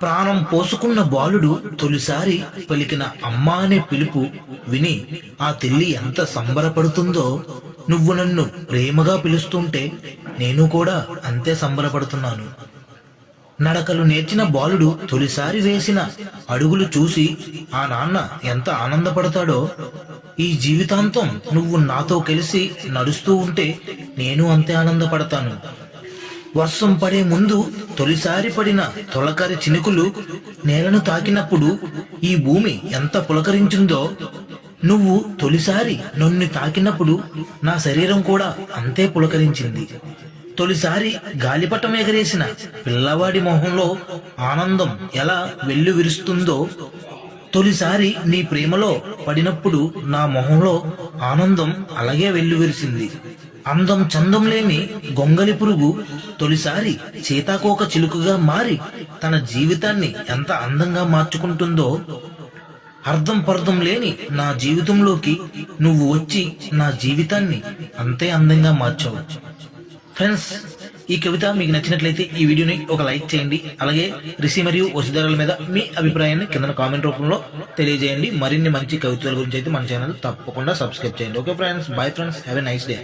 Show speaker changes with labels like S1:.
S1: ప్రాణం పోసుకున్న బాలుడు తొలిసారి పలికిన అమ్మ అనే పిలుపు విని ఆ తల్లి ఎంత సంబరపడుతుందో నువ్వు నన్ను ప్రేమగా పిలుస్తుంటే నేను కూడా అంతే సంబరపడుతున్నాను. నడకలు నేర్చిన బాలుడు తొలిసారి వేసిన అడుగులు చూసి ఆ నాన్న ఎంత ఆనందపడతాడో. ఈ జీవితాంతం నువ్వు నాతో కలిసి నడుస్తూ ఉంటే నేను అంతే ఆనందపడతాను. వర్షం పడే ముందు తొలిసారి పడిన తొలకరి చినుకులు నేలను తాకినప్పుడు ఈ భూమి ఎంత పులకరించిందో నువ్వు తొలిసారి నన్ను తాకినప్పుడు నా శరీరం కూడా అంతే పులకరించింది. తొలిసారి గాలిపటం ఎగరేసిన పిల్లవాడి మొహంలో ఆనందం ఎలా వెల్లు విరుస్తుందో తొలిసారి నీ ప్రేమలో పడినప్పుడు నా మొహంలో ఆనందం అలాగే వెల్లువిరిసింది అందం చందం లేని గొంగలి పురుగు తొలిసారి సీతాకోక చిలుకగా మారి తన జీవితాన్ని ఎంత అందంగా మార్చుకుంటుందో అర్థం పర్థం లేని నా జీవితంలోకి నువ్వు వచ్చి నా జీవితాన్ని అంతే అందంగా మార్చావు. ఫ్రెండ్స్ ఈ కవిత మీకు నచ్చినట్లయితే ఈ వీడియోని ఒక లైక్ చేయండి. అలాగే రిసి మరియు వసుధారాల మీద మీ అభిప్రాయాన్ని కింద కామెంట్ రూపంలో తెలియజేయండి. మరిన్ని మంచి కవితల గురించి అయితే మన ఛానల్ తప్పకుండా సబ్స్క్రైబ్ చేయండి. Okay friends bye friends have a nice day.